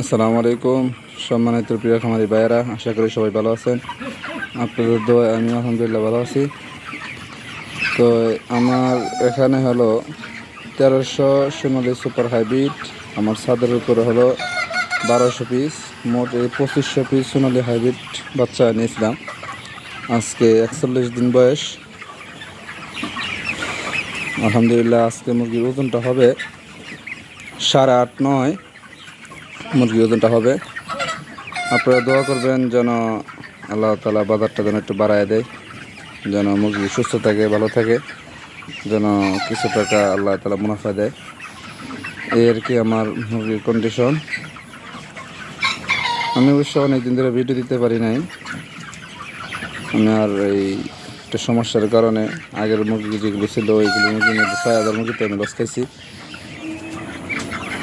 আসসালামু আলাইকুম, সম্মানিত প্রিয় খামারি ভাইয়েরা, আশা করি সবাই ভালো আছেন। আপনাদের দোয়ায় আমি আলহামদুলিল্লাহ ভালো আছি। তো আমার এখানে হলো তেরোশো সোনালি সুপার হাইব্রিড, আমার ছাদের উপরে হলো বারোশো পিস, মোট এই পঁচিশশো পিস সোনালি হাইব্রিড বাচ্চা নিয়েছিলাম। আজকে একচল্লিশ দিন বয়স। আলহামদুলিল্লাহ আজকে মুরগির ওজনটা হবে সাড়ে আট নয়। মুরগির ওজনটা হবে। আপনারা দোয়া করবেন যেন আল্লাহ তালা বাজারটা যেন একটু বাড়ায় দেয়, যেন মুরগি সুস্থ থাকে, ভালো থাকে, যেন কিছু টাকা আল্লাহ তালা মুনাফা দেয়। এই আর কি আমার মুরগির কন্ডিশন আমি অবশ্য অনেক দিন ধরে ভিডিও দিতে পারি নাই। আমি আর এই একটা সমস্যার কারণে আগের মুরগি যেগুলো ছিল ওইগুলো মুরগির মধ্যে ছয় হাজার মুরগিতে আমি খাইছি।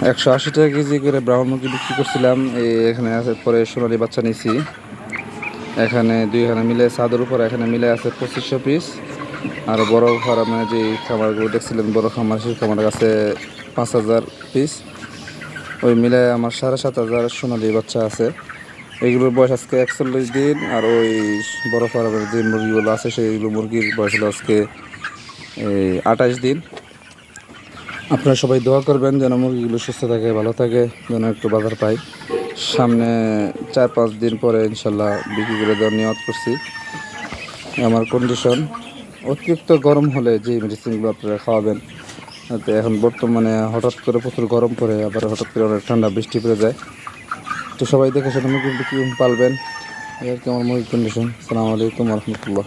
একশো আশি টাকা কেজি করে মুরগি বিক্রি করছিলাম। এখানে আছে, পরে সোনালি বাচ্চা নিয়েছি এখানে দুইখানে মিলে চাদর উপর এখানে মিলে আছে পঁচিশশো পিস আর বড় ফার্মে যে খামারগুলো দেখছিলেন, বড় খামার, সেই খামারের কাছে পাঁচ হাজার পিস ওই মিলে আমার সাড়ে সাত হাজার সোনালি বাচ্চা আছে। এগুলোর বয়স আজকে একচল্লিশ দিন, আর ওই বড় ফার্মের যে মুরগিগুলো আছে, সেইগুলো মুরগির বয়স হলো আজকে, এই আঠাশ দিন। আপনারা সবাই দোয়া করবেন যেন মুরগিগুলো সুস্থ থাকে, ভালো থাকে, যেন একটু বাজার পাই। সামনে চার পাঁচ দিন পরে ইনশাল্লাহ বিক্রি করে দেওয়ার নিয়ত করছি। আমার কন্ডিশন অতিরিক্ত গরম হলে যে মেডিসিনগুলো আপনারা খাওয়াবেন তো এখন বর্তমানে হঠাৎ করে প্রচুর গরম পড়ে, আবার হঠাৎ করে অনেক ঠান্ডা, বৃষ্টি পড়ে যায়। তো সবাই দেখে সেটা মুরগি বিক্রি পালবেন, এই আর কি আমার মুরগির কন্ডিশন সালামু আলাইকুম রহমতুল্লাহ।